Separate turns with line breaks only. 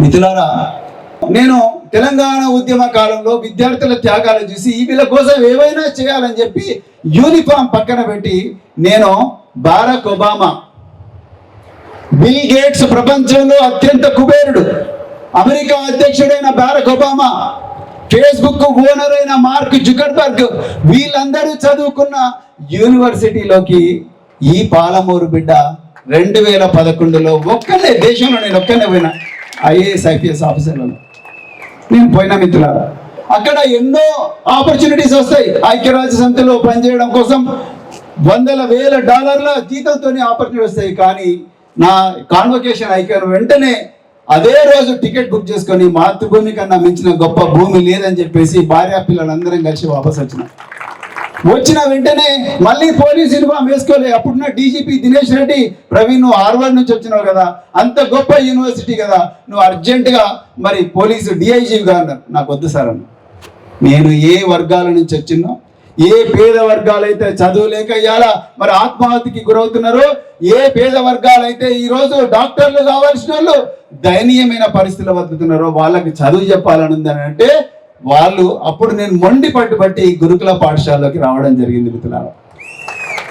మిథులారా నేను తెలంగాణ ఉద్యమ కాలంలో విద్యార్థుల త్యాగాలు చూసి వీళ్ళ కోసం ఏవైనా చేయాలని చెప్పి యూనిఫామ్ పక్కన పెట్టి నేను బారక్ ఒబామా బిల్ గేట్స్ ప్రపంచంలో అత్యంత కుబేరుడు అమెరికా అధ్యక్షుడైన బారక్ ఒబామా ఫేస్బుక్ ఓనర్ అయిన మార్క్ జుకర్బర్గ్ వీళ్ళందరూ చదువుకున్న యూనివర్సిటీలోకి ఈ పాలమూరు బిడ్డ రెండు వేల పదకొండులో ఒక్కనే దేశంలో నేను ఒక్కనే పోయినా. ఐఏఎస్ ఐపీఎస్ ఆఫీసర్లను. నేను పోయినా మిత్రులారా. అక్కడ ఎన్నో ఆపర్చునిటీస్ వస్తాయి. ఐక్యరాజ్య సమితిలో పనిచేయడం కోసం వందల వేల డాలర్ల జీతంతోనే ఆపర్చునిటీ వస్తాయి. కానీ నా కాన్వకేషన్ అయిపోయిన వెంటనే అదే రోజు టికెట్ బుక్ చేసుకొని మాతృభూమి కన్నా మించిన గొప్ప భూమి లేదని చెప్పేసి భార్యా పిల్లలందరం కలిసి వాపస్ వచ్చినాం వచ్చిన వెంటనే మళ్ళీ పోలీస్ యూనిఫామ్ వేసుకోలే. అప్పుడున్న డీజీపీ దినేష్ రెడ్డి ప్రవీణ్ నువ్వు హార్వర్డ్ నుంచి వచ్చినావు కదా. అంత గొప్ప యూనివర్సిటీ కదా. నువ్వు అర్జెంటుగా మరి పోలీసు డిఐజీగా అన్నారు నాకు వద్దు సార్ అన్న. నేను ఏ వర్గాల నుంచి వచ్చినో ఏ పేద వర్గాలైతే చదువులేక ఇవాళ మరి ఆత్మహత్యకి గురవుతున్నారో ఏ పేద వర్గాలైతే ఈ రోజు డాక్టర్లు కావాల్సిన వాళ్ళు దయనీయమైన పరిస్థితులు బతుకుతున్నారో వాళ్ళకి చదువు చెప్పాలని ఉందని అంటే వాళ్ళు అప్పుడు నేను మొండి పట్టుబట్టి గురుకుల పాఠశాలలోకి రావడం జరిగింది మిత్రులారా.